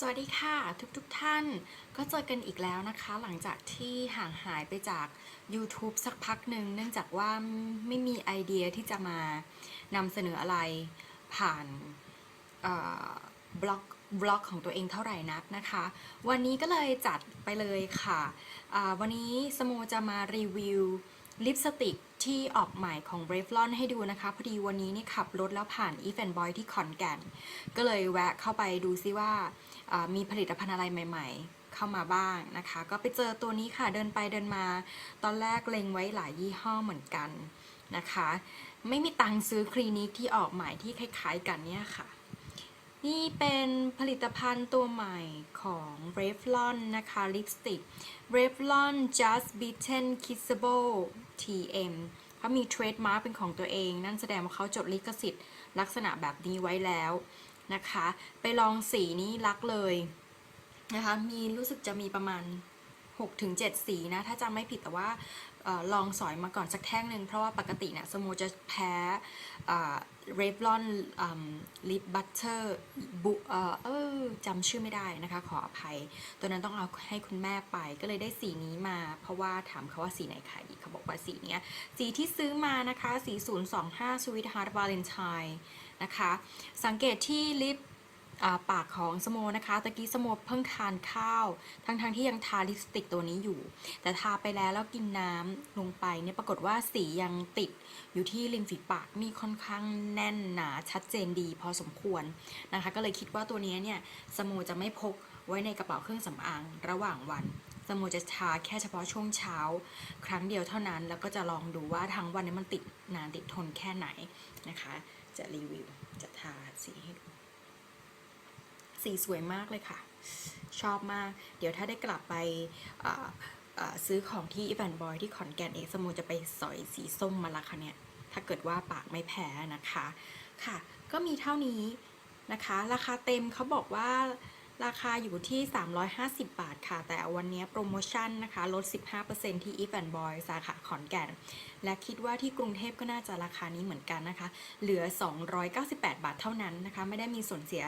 สวัสดีค่ะทุกๆทท่านก็เจอกันอีกแล้วนะคะ หลังจากที่ห่างหายไปจาก YouTube สักพักหนึ่งเนื่องจากว่าไม่มีไอเดียที่จะมานำเสนออะไรผ่านบล็อกบล็อกของตัวเองเท่าไหร่นักนะคะ วันนี้ก็เลยจัดไปเลยค่ะ วันนี้สโมจะมารีวิว ลิปสติกที่ออกใหม่ของ Revlon ให้ดูนะคะ พอดีวันนี้นี่ขับรถแล้วผ่าน e v e n Boy ที่ขอนแก่น ก็เลยแวะเข้าไปดูซิว่าอ่ามีผลิตภัณฑ์อะไรใหม่ ๆ เข้ามาบ้างนะคะ ก็ไปเจอตัวนี้ค่ะเดินไปเดินมา ตอนแรกเล็งไว้หลายยี่ห้อเหมือนกันนะคะ ไม่มีตังค์ซื้อคลินิกที่ออกใหม่ที่คล้าย ๆ กันเนี่ยค่ะ นี่เป็นผลิตภัณฑ์ตัวใหม่ของ Revlon นะคะลิปสติก Revlon Just Beaten Kissable TM เขามีเทรดมาร์กเป็นของตัวเอง นั่นแสดงว่าเขาจดลิขสิทธิ์ ลักษณะแบบนี้ไว้แล้วนะคะ ไปลองสีนี้รักเลยนะคะ มีรู้สึกจะมีประมาณ 6-7สีนะ ถ้าจำไม่ผิดแต่ว่าออลองสอยมาก่อนสักแท่งหนึ่งเพราะว่าปกติเนี่ยสโมจะแพ้เรฟลอนลิปบัตเตอร์บุเออจำชื่อไม่ได้นะคะ ขออภัย ตัวนั้นต้องเอาให้คุณแม่ไปก็เลยได้สีนี้มา เพราะว่าถามเขาว่าสีไหนขายดีเขาบอกว่าสีเนี้ย สีที่ซื้อมานะคะ สี 025 Sweet Heart Valentine นะคะ สังเกตที่ลิป ปากของสโมนะคะ ตะกี้สโมเพิ่งทานข้าว ทั้งๆทที่ยังทาลิปสติกตัวนี้อยู่ แต่ทาไปแล้วแล้วกินน้ำลงไปเนี่ยปรากฏว่าสียังติดอยู่ที่ริมฝีปากนี่ค่อนข้างแน่นหนาชัดเจนดีพอสมควรนะคะ ก็เลยคิดว่าตัวนี้เนี่ยสโมจะไม่พกไว้ในกระเป๋าเครื่องสำอางระหว่างวันสโมจะทาแค่เฉพาะช่วงเช้า ครั้งเดียวเท่านั้น แล้วก็จะลองดูว่าทั้งวันนี้มันติดนานติดทนแค่ไหนนะคะ จะรีวิวจะทาสีให้ดู สีสวยมากเลยค่ะ ชอบมาก เดี๋ยวถ้าได้กลับไปซื้อของที่อีแวนบอยที่ขอนแก่นเอสมูจะไปสอยสีส้มมาละค่ะเนี่ย ถ้าเกิดว่าปากไม่แพ้นะคะ ค่ะ ก็มีเท่านี้นะคะ ราคาเต็มเขาบอกว่าราคาอยู่ที่ 350 บาทค่ะ แต่วันนี้โปรโมชั่นนะคะ ลด 15%ที่ If and Boy สาขาขอนแก่น และคิดว่าที่กรุงเทพก็น่าจะราคานี้เหมือนกันนะคะ เหลือ 298 บาทเท่านั้นนะคะ ไม่ได้มีส่วนเสีย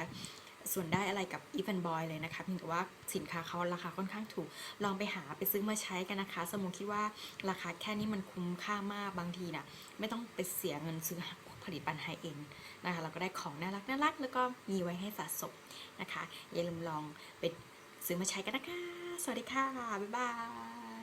ส่วนได้อะไรกับ e v e n Boy เลยนะคะเพียงแต่ว่าสินค้าเขาราคาค่อนข้างถูก ลองไปหาไปซื้อมาใช้กันนะคะ สมมติคิดว่าราคาแค่นี้มันคุ้มค่ามากบางทีนะ่ะไม่ต้องไปเสียเงินซื้อผลิตภัณฑ์ไฮเอ็นนะคะเราก็ได้ของน่ารักน่ารักแล้วก็มีไว้ให้สะสมนะคะอย่าลืมลองไปซื้อมาใช้กันนะคะ สวัสดีค่ะ บ๊ายบาย